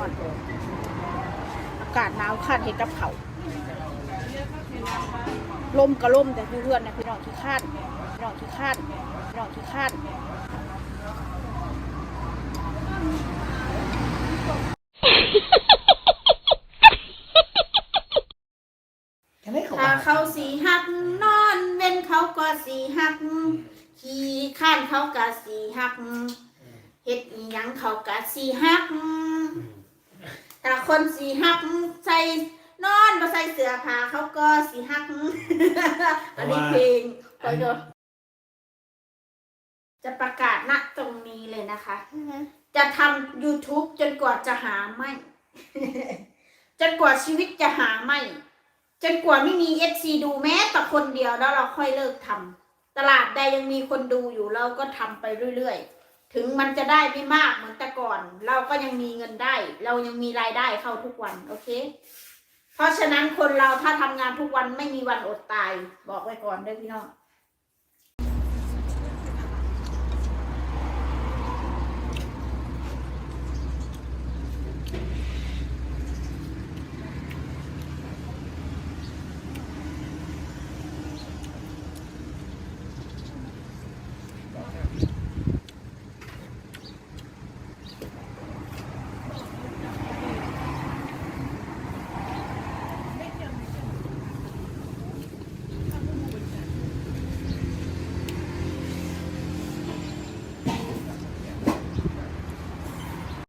อนอากาศหนาวขั้นเห็ดกับเขาวลมก็ลมแต่เพื่อนๆนะพี่น้องที่ข้านพี่น้องที่ข้านพี่น้องที่ข้านถ้าเขาสีหักนอนเว้นเขาก็สีหัก ขี่ข้านเขาก็สีหักเฮ็ดอีหยังเขาก็สีหัก ถ้าคนสีหักใส่นอนมาใส่เสื้อผ้าเขาก็สีหัก อันนี้เพลงคอยดูจะประกาศณตรงนี้เลยนะคะ จะทำ YouTube จนกว่าจะหาไม่ จนกว่าชีวิตจะหาไม่ จนกว่าไม่มีเอฟซีดูแม้แต่คนเดียวแล้วเราค่อยเลิกทำตลาดใดยังมีคนดูอยู่เราก็ทำไปเรื่อยๆ ถึงมันจะได้ไม่มากเหมือนแต่ก่อน เราก็ยังมีเงินได้ เรายังมีรายได้เข้าทุกวัน โอเค เพราะฉะนั้นคนเราถ้าทำงานทุกวันไม่มีวันอดตาย บอกไว้ก่อนเด้อพี่น้อง